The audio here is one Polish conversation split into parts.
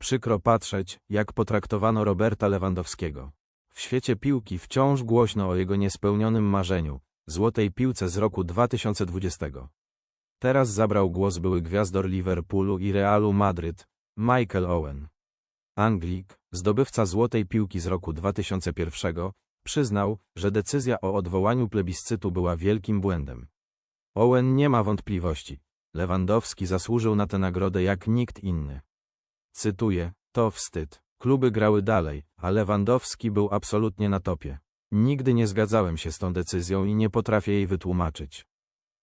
Przykro patrzeć, jak potraktowano Roberta Lewandowskiego. W świecie piłki wciąż głośno o jego niespełnionym marzeniu, złotej piłce z roku 2020. Teraz zabrał głos były gwiazdor Liverpoolu i Realu Madryt, Michael Owen. Anglik, zdobywca złotej piłki z roku 2001, przyznał, że decyzja o odwołaniu plebiscytu była wielkim błędem. Owen nie ma wątpliwości. Lewandowski zasłużył na tę nagrodę jak nikt inny. Cytuję, to wstyd. Kluby grały dalej, a Lewandowski był absolutnie na topie. Nigdy nie zgadzałem się z tą decyzją i nie potrafię jej wytłumaczyć.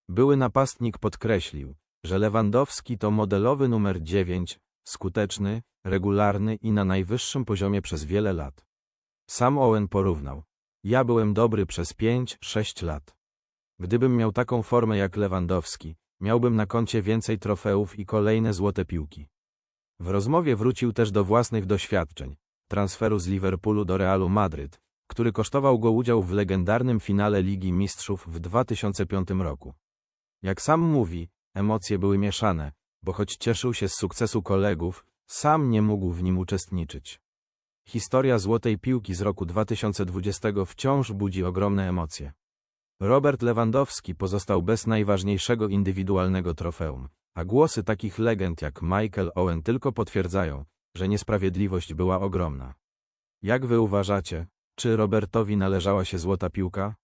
Były napastnik podkreślił, że Lewandowski to modelowy numer 9, skuteczny, regularny i na najwyższym poziomie przez wiele lat. Sam Owen porównał. Ja byłem dobry przez 5-6 lat. Gdybym miał taką formę jak Lewandowski, miałbym na koncie więcej trofeów i kolejne złote piłki. W rozmowie wrócił też do własnych doświadczeń, transferu z Liverpoolu do Realu Madryt, który kosztował go udział w legendarnym finale Ligi Mistrzów w 2005 roku. Jak sam mówi, emocje były mieszane, bo choć cieszył się z sukcesu kolegów, sam nie mógł w nim uczestniczyć. Historia złotej piłki z roku 2020 wciąż budzi ogromne emocje. Robert Lewandowski pozostał bez najważniejszego indywidualnego trofeum, a głosy takich legend jak Michael Owen tylko potwierdzają, że niesprawiedliwość była ogromna. Jak wy uważacie, czy Robertowi należała się złota piłka?